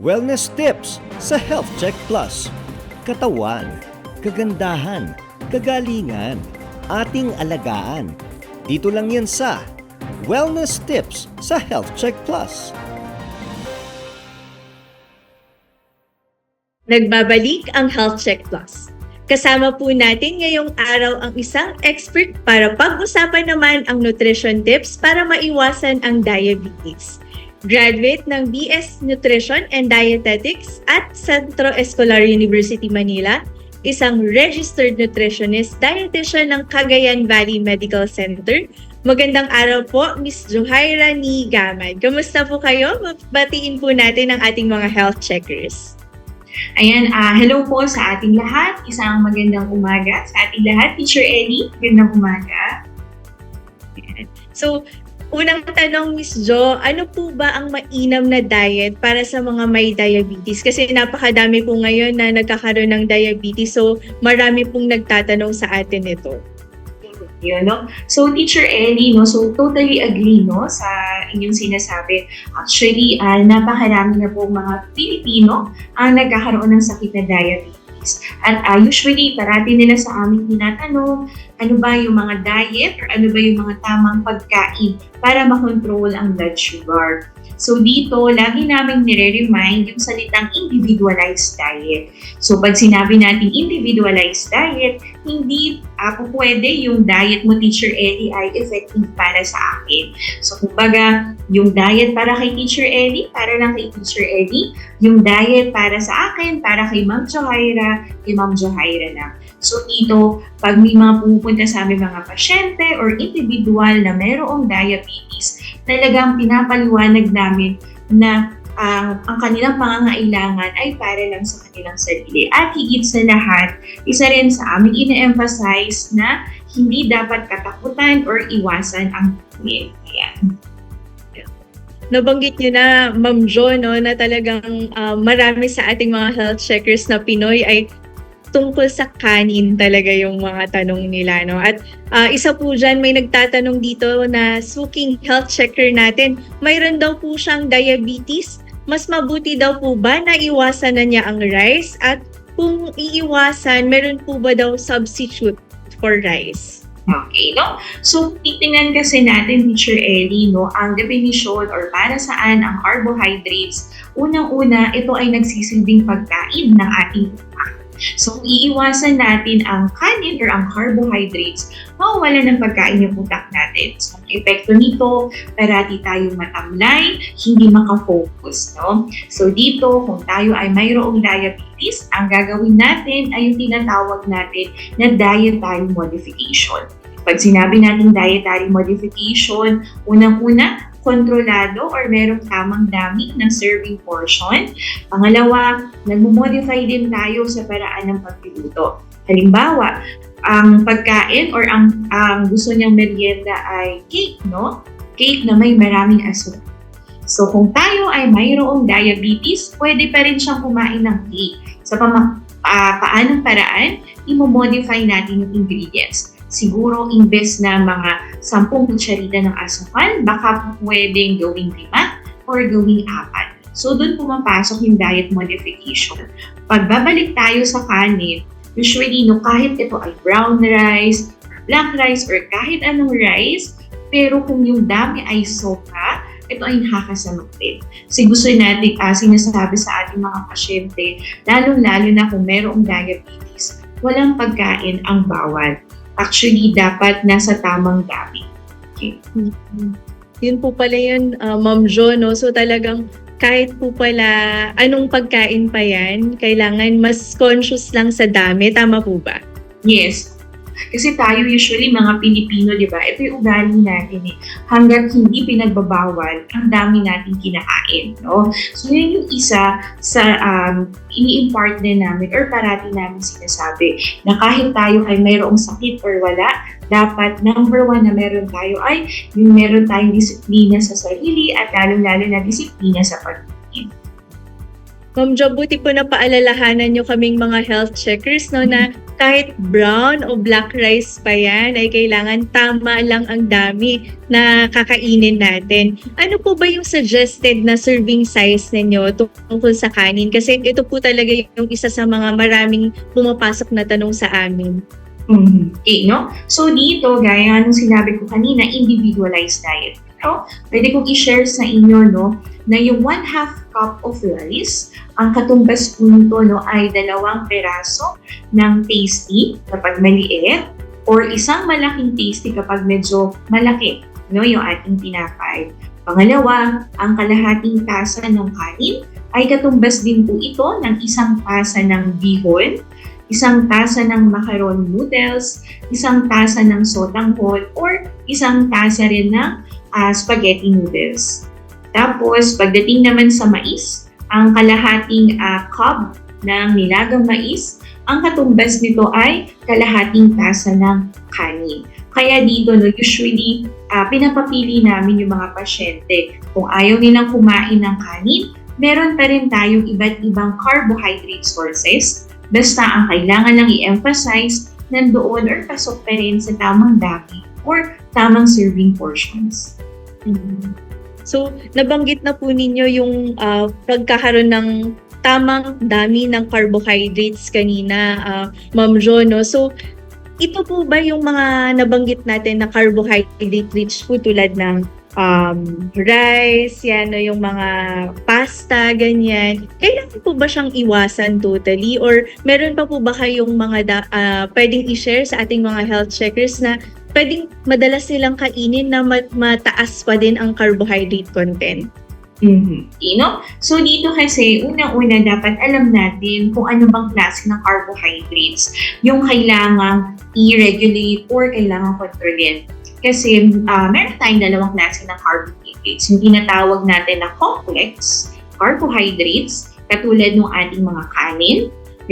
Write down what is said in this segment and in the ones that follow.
Wellness tips sa Health Check Plus. Katawan, kagandahan, kagalingan, ating alagaan. Dito lang yan sa Wellness tips sa Health Check Plus. Nagbabalik ang Health Check Plus. Kasama po natin ngayong araw ang isang expert para pag-usapan naman ang nutrition tips para maiwasan ang diabetes. Graduate ng BS Nutrition and Dietetics at Centro Escolar University Manila, isang registered nutritionist dietitian ng Cagayan Valley Medical Center. Magandang araw po, Miss Johaira ni Gamad. Kamusta po kayo? Batiin po natin ang ating mga health checkers. Ayan, ah hello po sa ating lahat. Isang magandang umaga sa ating lahat. Teacher Ellie, magandang umaga. So, unang tanong, Miss Jo, ano po ba ang mainam na diet para sa mga may diabetes? Kasi napakadami po ngayon na nagkakaroon ng diabetes. So, marami pong nagtatanong sa atin ito. Yun, no? So, Teacher Ellie, no? So, totally agree, no? Sa inyong sinasabi. Actually, ah, napakarami na po mga Pilipino ang nagkakaroon ng sakit na diabetes. At ah, usually, parati nila sa aming tinatanong, ano ba yung mga diet or ano ba yung mga tamang pagkain para makontrol ang blood sugar. So dito, lagi namin nire-remind yung salitang individualized diet. So pag sinabi natin individualized diet, hindi ako pwede yung diet mo, Teacher Ellie, ay effective para sa akin. So kumbaga, yung diet para kay Teacher Ellie, para lang kay Teacher Ellie. Yung diet para sa akin, para kay Ma'am Johaira, kay Ma'am Johaira lang. So dito, pag may mga pumupunta sa aming mga pasyente or individual na mayroong diabetes, talagang pinapaliwanag namin na ang, ang kanilang pangangailangan ay para lang sa kanilang sarili. At higit sa lahat, isa rin sa aming ine-emphasize na hindi dapat katakutan or iwasan ang pagkain. Ayan. Nabanggit niyo na, Ma'am Jo, no, na talagang ah, marami sa ating mga health checkers na Pinoy ay tungkol sa kanin talaga yung mga tanong nila. No? At ah, isa po dyan, may nagtatanong dito na suking health checker natin, mayroon daw po siyang diabetes. Mas mabuti daw po ba na iwasan na niya ang rice? At kung iiwasan, meron po ba daw substitute for rice? Okay, no? So, titingnan kasi natin, Teacher Ellie, no, ang definition or para saan ang carbohydrates. Unang-una, ito ay nagsisilbing pagkain ng ating. So, iiwasan natin ang kanin or ang carbohydrates, mawawala ng pagkain yung utak natin. So, ang epekto nito, parati tayong matamlay, hindi makafocus, no? So, dito, kung tayo ay mayroong diabetes, ang gagawin natin ay yung tinatawag natin na dietary modification. Pag sinabi natin dietary modification, unang-una, kontrolado or merong tamang dami ng serving portion. Pangalawa, nagmo-modify din tayo sa paraan ng pagluluto. Halimbawa, ang pagkain or ang, ang gusto niyang merienda ay cake, no? Cake na may maraming asukal. So kung tayo ay mayroong diabetes, pwede pa rin siyang kumain ng cake. Sa pama, ah, paanong paraan, imo-modify natin yung ingredients. Siguro, imbes na mga 10 kutsarita ng asukal, baka pwedeng gawing 5 or gawing 4. So, doon pumapasok yung diet modification. Pagbabalik tayo sa kanin, usually, no, kahit ito ay brown rice, black rice, or kahit anong rice, pero kung yung dami ay sobra, ito ay nakakasamot din. Kasi gusto natin uh, sinasabi sa ating mga pasyente, lalong-lalo na kung mayroong diabetes, walang pagkain ang bawal. Actually, dapat nasa tamang dami. Okay. Yun po pala yun, uh, Ma'am Jo, no? So talagang kahit po pala anong pagkain pa yan, kailangan mas conscious lang sa dami. Tama po ba? Yes. Kasi tayo usually mga Pilipino, di ba? Ito yung ugali natin eh. Hanggat hindi pinagbabawal, ang dami natin kinakain, no? So yun yung isa sa um, ini-impart din namin or parati namin sinasabi na kahit tayo ay mayroong sakit or wala, dapat number one na meron tayo ay yung meron tayong disiplina sa sarili at lalong-lalo na disiplina sa pagkain. Ma'am Jo, buti po na paalalahanan nyo kaming mga health checkers no, na kahit brown o black rice pa yan ay kailangan tama lang ang dami na kakainin natin. Ano po ba yung suggested na serving size ninyo tungkol sa kanin? Kasi ito po talaga yung isa sa mga maraming pumapasok na tanong sa amin. Okay, no? So dito, gaya nung sinabi ko kanina, individualized diet. Pero pwede kong i-share sa inyo, no, na yung one half cup of rice, ang katumbas po nito, no, ay dalawang peraso ng tasty kapag maliit or isang malaking tasty kapag medyo malaki, no, yung ating tinapay. Pangalawa, ang kalahating tasa ng kanin ay katumbas din po ito ng isang tasa ng bihon, isang tasa ng macaron noodles, isang tasa ng sotanghon, or isang tasa rin ng ah, spaghetti noodles. Tapos, pagdating naman sa mais, ang kalahating ah, cob ng nilagang mais, ang katumbas nito ay kalahating tasa ng kanin. Kaya dito, no, usually, ah, pinapapili namin yung mga pasyente. Kung ayaw nilang kumain ng kanin, meron pa rin tayong iba't ibang carbohydrate sources Basta ang kailangan lang i-emphasize nandoon or pasok pa rin sa tamang dami or tamang serving portions. Mhm. So, nabanggit na po ninyo yung ah, pagkakaroon ng tamang dami ng carbohydrates kanina, ah, Ma'am Jo, no? So, ito po ba yung mga nabanggit natin na carbohydrate rich food tulad ng um, rice, yan, yung mga pasta, ganyan. Kailangan po ba siyang iwasan totally? Or meron pa po ba kayong mga da- ah, pwedeng i-share sa ating mga health checkers na pwedeng madalas silang kainin na ma- mataas pa din ang carbohydrate content. Mhm. You know? So dito kasi, unang-una dapat alam natin kung ano bang klase ng carbohydrates yung kailangang i-regulate or kailangang kontrolin. Kasi ah, meron tayong dalawang klase ng carbohydrates. Yung tinatawag natin na complex carbohydrates, katulad ng ating mga kanin,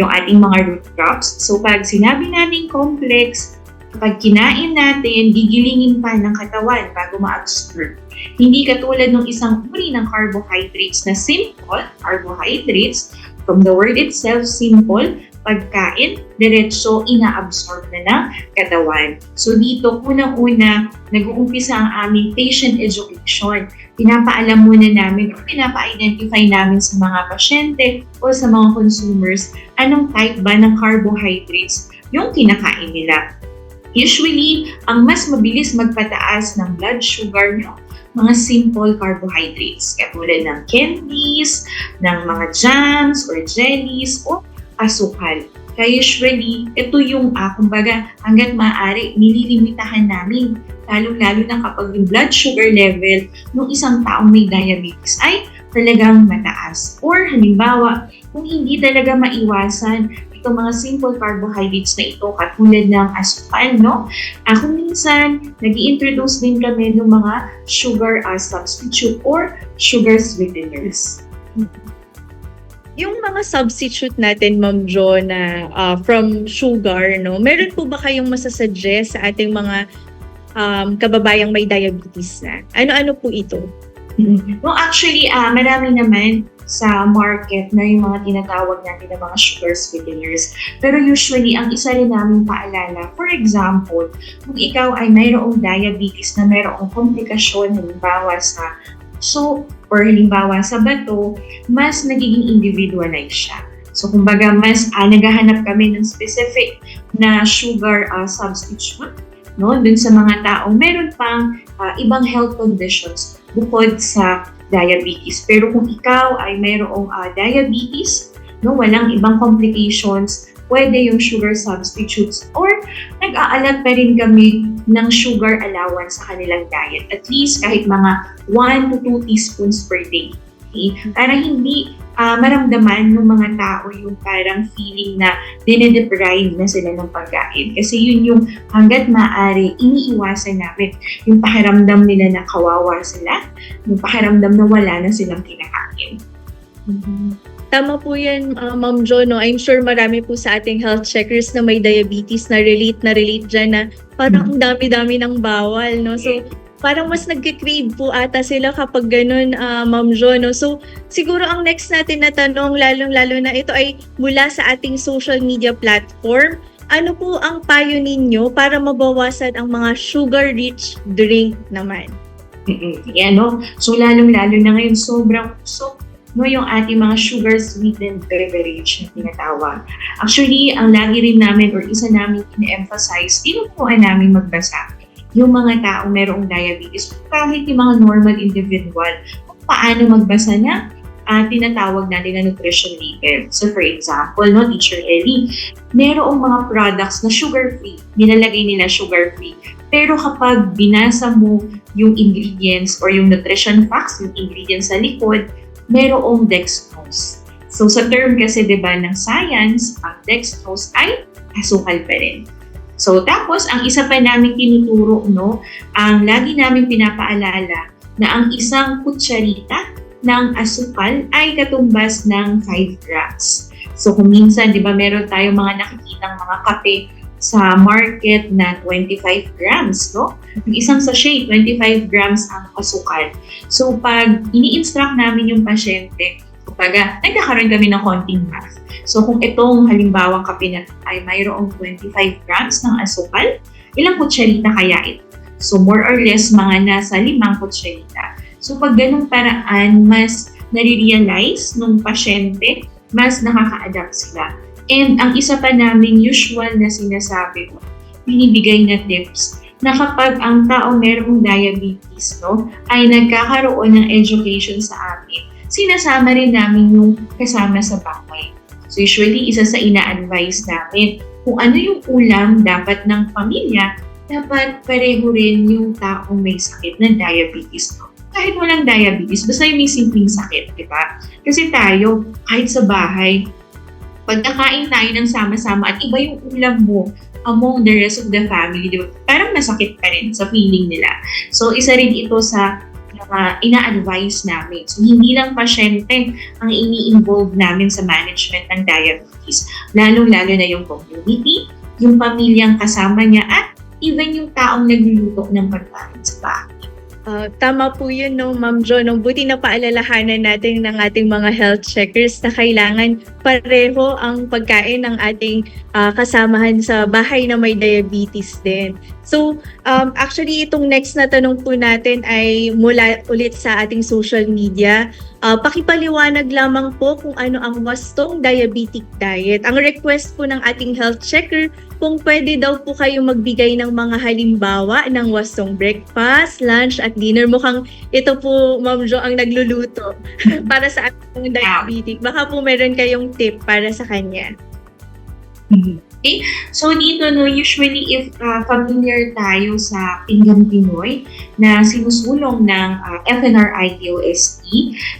yung ating mga root crops. So pag sinabi natin complex, kapag kinain natin, gigilingin pa ng katawan bago ma-absorb. Hindi katulad ng isang uri ng carbohydrates na simple carbohydrates, from the word itself, simple, pagkain, diretso ina-absorb na ng katawan. So dito, unang-una, nag-uumpisa ang aming patient education. Pinapaalam muna namin o pinapa-identify namin sa mga pasyente o sa mga consumers anong type ba ng carbohydrates yung kinakain nila. Usually, ang mas mabilis magpataas ng blood sugar nyo, mga simple carbohydrates, katulad ng candies, ng mga jams or jellies, o asukal. Kaya usually, ito yung, ah, kumbaga, hanggat maaari, nililimitahan namin. Lalo-lalo na kapag yung blood sugar level ng isang taong may diabetes ay talagang mataas. Or halimbawa, kung hindi talaga maiwasan itong mga simple carbohydrates na ito katulad ng asukal, no? Ako minsan, nag introduce din kami ng mga sugar uh, substitute or sugar sweeteners. Yung mga substitute natin, Ma'am Jo, na ah, from sugar, no? Meron po ba kayong masasuggest sa ating mga um, kababayang may diabetes na? Ano-ano po ito? No, actually, ah marami naman sa market na yung mga tinatawag natin na mga sugar sweeteners. Pero usually, ang isa rin namin paalala, for example, kung ikaw ay mayroong diabetes na mayroong komplikasyon, halimbawa sa so or halimbawa sa bato, mas nagiging individualized siya. So, kumbaga, mas ah, naghahanap kami ng specific na sugar ah, substitute no, dun sa mga tao. Meron pang ah, ibang health conditions bukod sa diabetes. Pero kung ikaw ay mayroong ah, diabetes, no, walang ibang complications, pwede yung sugar substitutes or nag-aalat pa rin kami ng sugar allowance sa kanilang diet. At least kahit mga 1 to 2 teaspoons per day. Okay? Para hindi ah, maramdaman ng mga tao yung parang feeling na dinedeprive na sila ng pagkain. Kasi yun yung hanggat maaari, iniiwasan namin yung pakiramdam nila na kawawa sila, yung pakiramdam na wala na silang kinakain. Tama po yan, uh, Ma'am Jo, no? I'm sure marami po sa ating health checkers na may diabetes na relate na relate dyan na parang ang dami-dami ng bawal, no? So, parang mas nagkikrave po ata sila kapag ganun, ah, Ma'am Jo, no? So, siguro ang next natin na tanong, lalong-lalo na ito ay mula sa ating social media platform. Ano po ang payo ninyo para mabawasan ang mga sugar-rich drink naman? Mm-mm. Yan, no? So, lalong-lalo na ngayon, sobrang so no, yung ating mga sugar-sweetened beverage na tinatawag. Actually, ang lagi rin namin or isa namin ina-emphasize, tinutuan namin magbasa yung mga taong merong diabetes, kahit yung mga normal individual, kung paano magbasa na ah, tinatawag natin na nutrition label. So for example, no, Teacher Ellie, merong mga products na sugar-free, nilalagay nila sugar-free. Pero kapag binasa mo yung ingredients or yung nutrition facts, yung ingredients sa likod, merong dextrose. So sa term kasi 'di ba ng science, ang dextrose ay asukal pa rin. So tapos ang isa pa namin tinuturo no, ang lagi namin pinapaalala na ang isang kutsarita ng asukal ay katumbas ng 5 grams. So kung minsan 'di ba meron tayong mga nakikitang mga kape sa market na 25 grams, no? Yung isang sachet, 25 grams ang asukal. So pag ini-instruct namin yung pasyente, kumbaga, nagkakaroon kami ng konting math. So kung itong halimbawang kape na ay mayroong 25 grams ng asukal, ilang kutsarita kaya ito? So more or less mga nasa limang kutsarita. So pag ganung paraan, mas nare-realize nung pasyente, mas nakaka-adapt sila. And ang isa pa namin usual na sinasabi ko, binibigay na tips na kapag ang tao merong diabetes, no, ay nagkakaroon ng education sa amin, sinasama rin namin yung kasama sa bahay. So usually, isa sa ina-advise namin, kung ano yung ulam dapat ng pamilya, dapat pareho rin yung taong may sakit ng diabetes. Kahit walang diabetes, basta yung may simpleng sakit, di ba? Kasi tayo, kahit sa bahay, pagkakain tayo ng sama-sama at iba yung ulam mo among the rest of the family, di ba? Parang masakit pa rin sa feeling nila. So, isa rin ito sa uh, ina-advise namin. So, hindi lang pasyente ang ini-involve namin sa management ng diabetes. Lalong-lalo na yung community, yung pamilyang kasama niya, at even yung taong nagluluto ng pagkain sa bahay. Ah, tama po yun, no, Ma'am Jo. No? Buti na paalalahanan natin ng ating mga health checkers na kailangan pareho ang pagkain ng ating ah, kasamahan sa bahay na may diabetes din. So, um, actually, itong next na tanong po natin ay mula ulit sa ating social media. Ah, pakipaliwanag lamang po kung ano ang wastong diabetic diet. Ang request po ng ating health checker kung pwede daw po kayo magbigay ng mga halimbawa ng wastong breakfast, lunch at dinner. Mukhang ito po, Ma'am Jo, ang nagluluto para sa ating diabetic. Baka po meron kayong tip para sa kanya. Okay? So dito, no, usually if uh, familiar tayo sa Pinggan Pinoy na sinusulong ng uh, FNRI DOST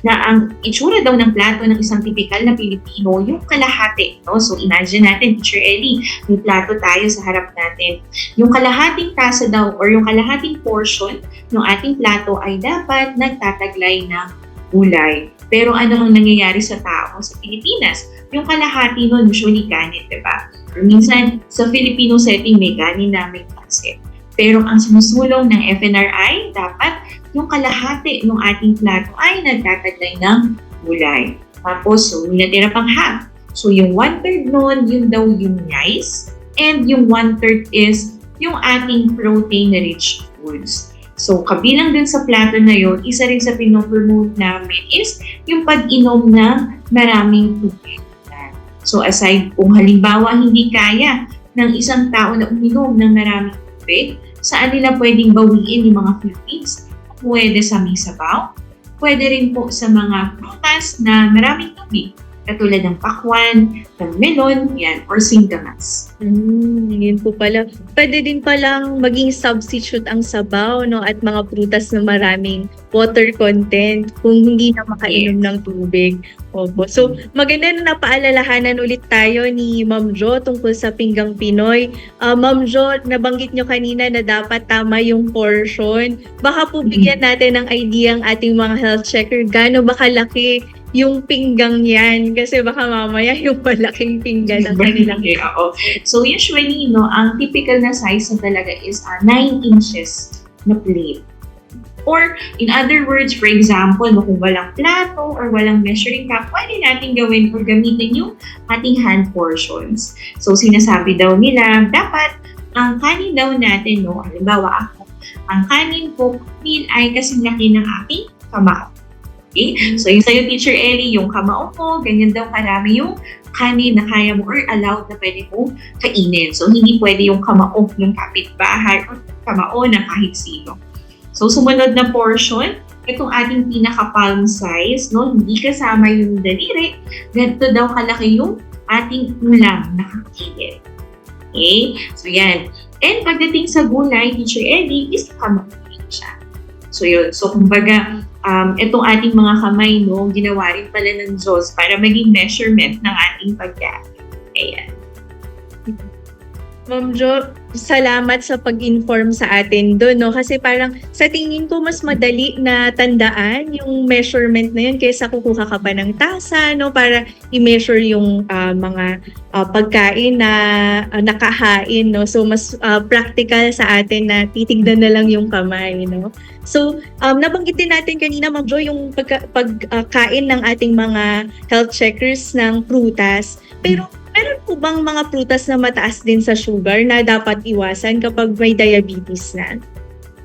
na ang itsura daw ng plato ng isang tipikal na Pilipino, yung kalahati. No? So imagine natin, Teacher Ellie, may plato tayo sa harap natin. Yung kalahating tasa daw or yung kalahating portion ng ating plato ay dapat nagtataglay ng gulay. Pero ano ang nangyayari sa tao sa Pilipinas? Yung kalahati nun usually kanin, di ba? Or minsan, sa Filipino setting, may kanin na may pansit. Pero ang sumusulong ng FNRI, dapat yung kalahati ng ating plato ay nagtataglay ng gulay. Tapos, so, may natira pang half. So, yung one-third nun, yun daw yung rice. And yung one-third is yung ating protein-rich foods. So, kabilang din sa plato na yun, isa rin sa pinopromote namin is yung pag-inom ng maraming tubig. So, aside kung halimbawa hindi kaya ng isang tao na uminom ng maraming tubig, saan nila pwedeng bawiin yung mga Philippines? Pwede sa may pwede rin po sa mga prutas na maraming tubig katulad ng pakwan, ng melon, yan, or singkamas. Mm, yun po pala. Pwede din palang maging substitute ang sabaw no at mga prutas na maraming water content kung hindi na makainom ng tubig. Opo. So, maganda na napaalalahanan ulit tayo ni Ma'am Jo tungkol sa pinggang Pinoy. Ah, Ma'am Jo, nabanggit nyo kanina na dapat tama yung portion. Baka po bigyan natin ng idea ang ating mga health checker gaano ba kalaki yung pinggang yan kasi baka mamaya yung malaking pinggan ang kanilang Okay, oo. So usually, no, ang typical na size na talaga is uh, 9 inches na plate. Or in other words, for example, no, kung walang plato or walang measuring cup, pwede natin gawin or gamitin yung ating hand portions. So sinasabi daw nila, dapat ang kanin daw natin, no, halimbawa ako, ang kanin ko meal ay kasing laki ng aking kamao. Okay? So yung sa'yo, Teacher Ellie, yung kamao mo, ganyan daw karami yung kanin na kaya mo or allowed na pwede mong kainin. So hindi pwede yung kamao ng kapitbahay or kamao na kahit sino. So, sumunod na portion, itong ating pinaka-palm size, no? Hindi kasama yung daliri. Ganito daw kalaki yung ating ulam na kakilid. Okay? So, yan. And pagdating sa gulay, Teacher Eddie, is kamay siya. So, yun. So, kumbaga, um, itong ating mga kamay, no, ginawa rin pala ng Diyos para maging measurement ng ating pagkain. Ayan. Ma'am Jo, salamat sa pag-inform sa atin doon, no? Kasi parang sa tingin ko mas madali na tandaan yung measurement na yun kaysa kukuha ka pa ng tasa, no? Para i-measure yung ah, mga ah, pagkain na ah, nakahain, no? So, mas ah, practical sa atin na titignan na lang yung kamay, no? So, um, nabanggit din natin kanina, Ma'am Jo, yung pagka- pagkain ng ating mga health checkers ng prutas. Pero Meron po bang mga prutas na mataas din sa sugar na dapat iwasan kapag may diabetes na?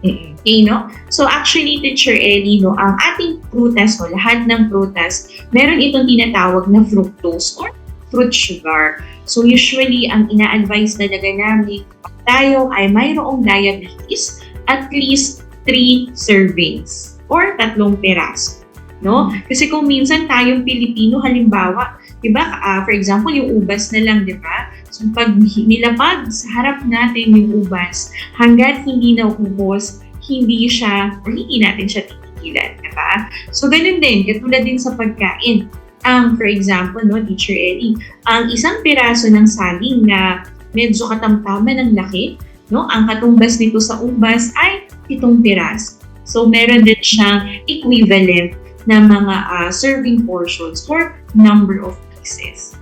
Okay, no? So actually, Teacher Ellie, no, ang ating prutas, o lahat ng prutas, meron itong tinatawag na fructose or fruit sugar. So usually, ang ina-advise talaga namin kapag tayo ay mayroong diabetes, at least 3 servings or tatlong peraso. No? Kasi kung minsan tayong Pilipino, halimbawa, di ba, ah, for example, yung ubas na lang, di ba? So pag nilapag sa harap natin yung ubas, hanggat hindi naubos, hindi siya, or hindi natin siya titigilan, di ba? So ganun din, katulad din sa pagkain. Ang, for example, no, Teacher Ellie, ang isang piraso ng saging na medyo katamtaman ng laki, no, ang katumbas nito sa ubas ay pitong piraso. So meron din siyang equivalent na mga ah, serving portions or number of pieces.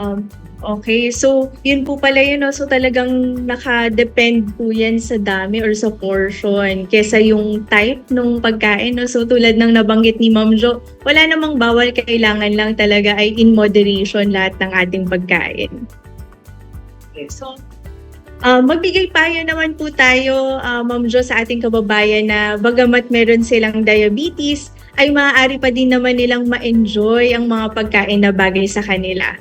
Um, okay, so yun po pala yun. No? So talagang naka-depend po yan sa dami or sa portion kesa yung type ng pagkain. No? So tulad ng nabanggit ni Ma'am Jo, wala namang bawal. Kailangan lang talaga ay in moderation lahat ng ating pagkain. So, uh, magbigay payo naman po tayo, uh, Ma'am Jo, sa ating kababayan na bagamat meron silang diabetes, ay maaari pa din naman nilang ma-enjoy ang mga pagkain na bagay sa kanila.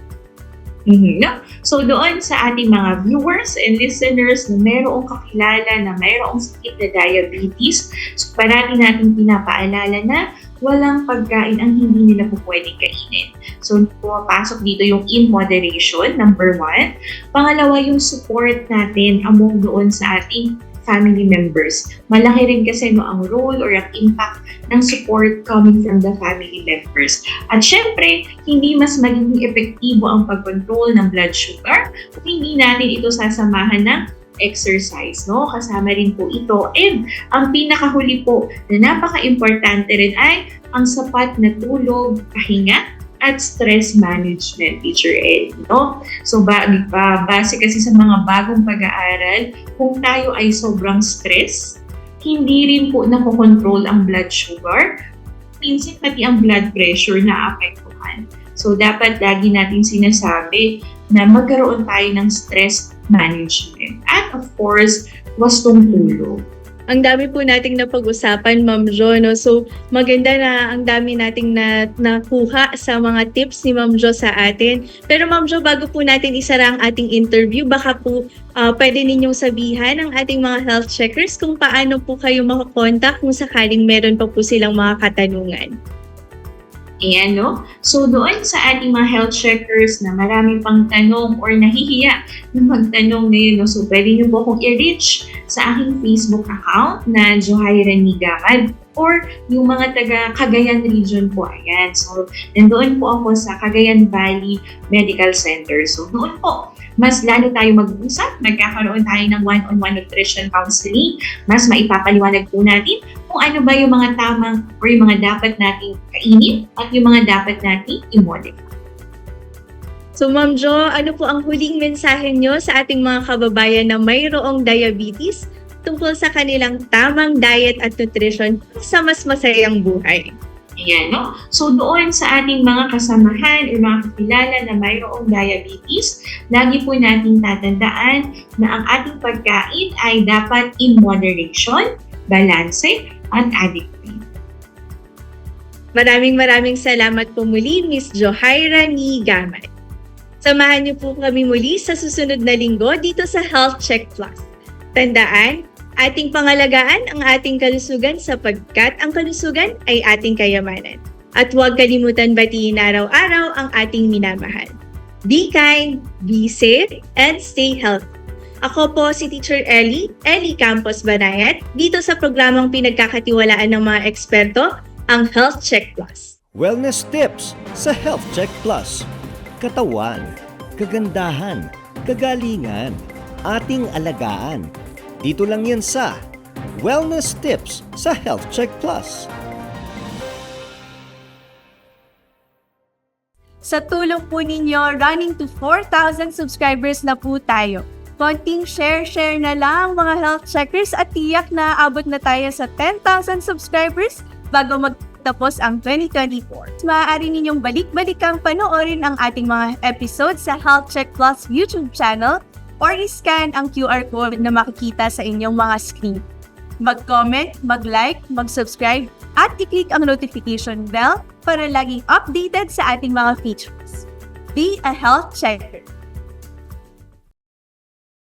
Mhm, no? So doon sa ating mga viewers and listeners na mayroong kakilala na mayroong sakit na diabetes, so parati natin pinapaalala na walang pagkain ang hindi nila po pwedeng kainin. So pumapasok dito yung in moderation, number one. Pangalawa, yung support natin among doon sa ating family members. Malaki rin kasi no, ang role or ang impact ng support coming from the family members. At syempre, hindi mas magiging epektibo ang pag-control ng blood sugar kung hindi natin ito sasamahan ng exercise, no? Kasama rin po ito. And ang pinakahuli po na napaka-importante rin ay ang sapat na tulog, pahinga, at stress management, Teacher Ed, no? So, ba, ba, base kasi sa mga bagong pag-aaral, kung tayo ay sobrang stress, hindi rin po nakokontrol ang blood sugar, minsan pati ang blood pressure na apektuhan. So, dapat lagi natin sinasabi na magkaroon tayo ng stress management. At of course, wastong tulog. Ang dami po nating napag-usapan, Ma'am Jo, no? So, maganda na ang dami nating na, nakuha sa mga tips ni Ma'am Jo sa atin. Pero Ma'am Jo, bago po natin isara ang ating interview, baka po uh, pwede ninyong sabihan ang ating mga health checkers kung paano po kayo makakontak kung sakaling meron pa po silang mga katanungan. Ayan, no? So, doon sa ating mga health checkers na marami pang tanong or nahihiya na magtanong ngayon, no? So, pwede nyo po akong i-reach sa aking Facebook account na Johaira Nigamad or yung mga taga Cagayan region po. Ayan. So, nandoon po ako sa Cagayan Valley Medical Center. So, doon po, mas lalo tayo mag-uusap, magkakaroon tayo ng one-on-one nutrition counseling, mas maipapaliwanag po natin kung ano ba yung mga tamang or yung mga dapat nating kainin at yung mga dapat nating i-modify. So Ma'am Jo, ano po ang huling mensahe nyo sa ating mga kababayan na mayroong diabetes tungkol sa kanilang tamang diet at nutrition sa mas masayang buhay. Ayan, no? So doon sa ating mga kasamahan o mga kakilala na mayroong diabetes, lagi po nating tatandaan na ang ating pagkain ay dapat in moderation, balance, at adequate. Maraming maraming salamat po muli, Miss Johaira ni Gamay. Samahan niyo po kami muli sa susunod na linggo dito sa Health Check Plus. Tandaan, ating pangalagaan ang ating kalusugan sapagkat ang kalusugan ay ating kayamanan. At huwag kalimutan batiin araw-araw ang ating minamahal. Be kind, be safe, and stay healthy. Ako po si Teacher Ellie, Ellie Campos Banayat, dito sa programang pinagkakatiwalaan ng mga eksperto, ang Health Check Plus. Wellness tips sa Health Check Plus. Katawan, kagandahan, kagalingan, ating alagaan. Dito lang yan sa Wellness tips sa Health Check Plus. Sa tulong po ninyo, running to 4,000 subscribers na po tayo. Konting share-share na lang mga health checkers at tiyak na abot na tayo sa 10,000 subscribers bago magtapos ang 2024. Maaari ninyong balik-balikang panoorin ang ating mga episodes sa Health Check Plus YouTube channel or i-scan ang QR code na makikita sa inyong mga screen. Mag-comment, mag-like, mag-subscribe at i-click ang notification bell para laging updated sa ating mga features. Be a health checker.